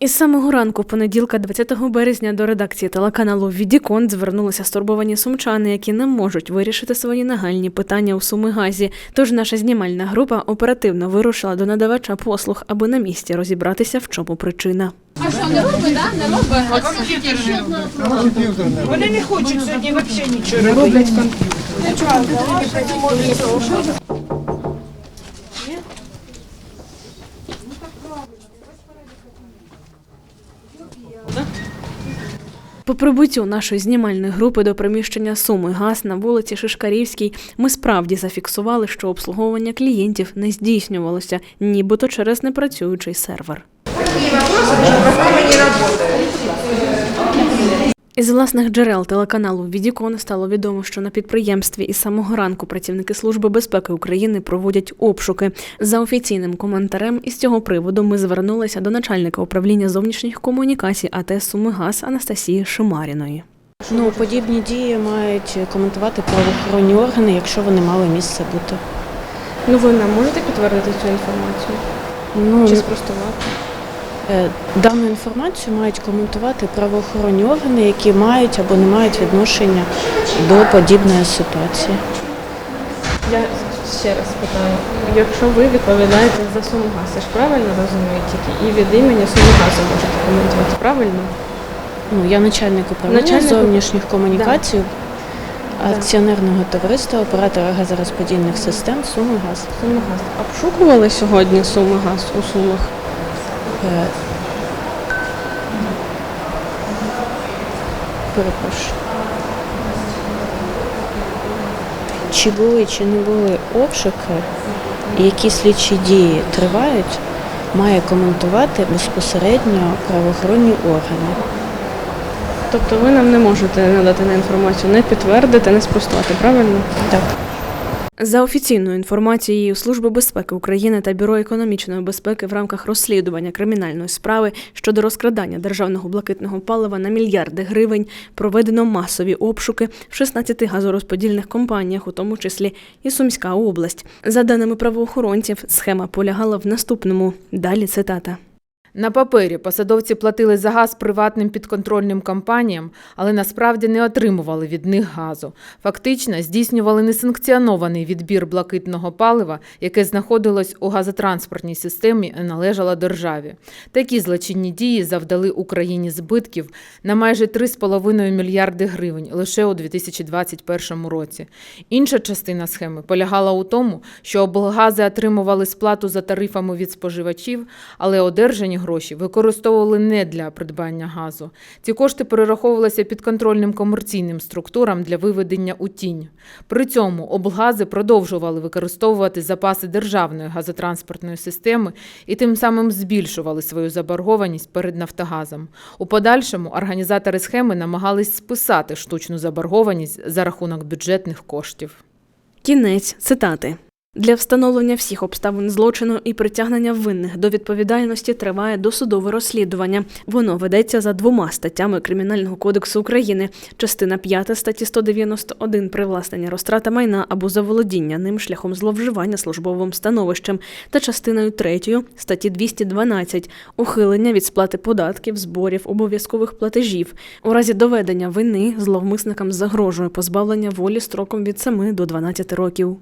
Із самого ранку понеділка, 20 березня, до редакції телеканалу Відікон звернулися стурбовані сумчани, які не можуть вирішити свої нагальні питання у Сумигазі. Тож наша знімальна група оперативно вирушила до надавача послуг, аби на місці розібратися, в чому причина. Вони не хочуть сьогодні взагалі нічого робити. По прибуттю нашої знімальної групи до приміщення Суми ГАЗ на вулиці Шишкарівській ми справді зафіксували, що обслуговування клієнтів не здійснювалося, нібито через непрацюючий сервер. Із власних джерел телеканалу Відікон стало відомо, що на підприємстві із самого ранку працівники Служби безпеки України проводять обшуки. За офіційним коментарем із цього приводу ми звернулися до начальника управління зовнішніх комунікацій АТ «Сумигаз» Анастасії Шимаріної. Ну, подібні дії мають коментувати правоохоронні органи, якщо вони мали місце бути. Ну ви нам можете підтвердити цю інформацію Ну, чи спростувати? Е, дану інформацію мають коментувати правоохоронні органи, які мають або не мають відношення до подібної ситуації. Я ще раз питаю, якщо ви відповідаєте за Сумигаз, я ж правильно розумію тільки і від імені Сумигазу можете коментувати, правильно? Ну, я начальник управління Начальник- зовнішніх комунікацій акціонерного товариства оператора газорозподільних систем «Сумигаз». Сумигаз. Обшукували сьогодні Сумигаз у Сумах? Перепрошую. Чи були, чи не були обшуки, які слідчі дії тривають, має коментувати безпосередньо правоохоронні органи. Тобто ви нам не можете надати на інформацію, не підтвердити, не спростувати, правильно? Так. За офіційною інформацією Служби безпеки України та Бюро економічної безпеки в рамках розслідування кримінальної справи щодо розкрадання державного блакитного палива на мільярди гривень проведено масові обшуки в 16 газорозподільних компаніях, у тому числі і Сумська область. За даними правоохоронців, схема полягала в наступному. Далі цитата. На папері посадовці платили за газ приватним підконтрольним компаніям, але насправді не отримували від них газу. Фактично здійснювали несанкціонований відбір блакитного палива, яке знаходилось у газотранспортній системі і належало державі. Такі злочинні дії завдали Україні збитків на майже 3,5 мільярди гривень лише у 2021 році. Інша частина схеми полягала у тому, що облгази отримували сплату за тарифами від споживачів, але одержані гроші використовували не для придбання газу. Ці кошти перераховувалися підконтрольним комерційним структурам для виведення у тінь. При цьому облгази продовжували використовувати запаси державної газотранспортної системи і тим самим збільшували свою заборгованість перед Нафтогазом. У подальшому організатори схеми намагались списати штучну заборгованість за рахунок бюджетних коштів. Кінець цитати. Для встановлення всіх обставин злочину і притягнення винних до відповідальності триває досудове розслідування. Воно ведеться за двома статтями Кримінального кодексу України. Частина 5 статті 191 привласнення розтрата майна або заволодіння ним шляхом зловживання службовим становищем та частиною 3 статті 212 ухилення від сплати податків, зборів, обов'язкових платежів. У разі доведення вини зловмисникам загрожує позбавлення волі строком від 7 до 12 років.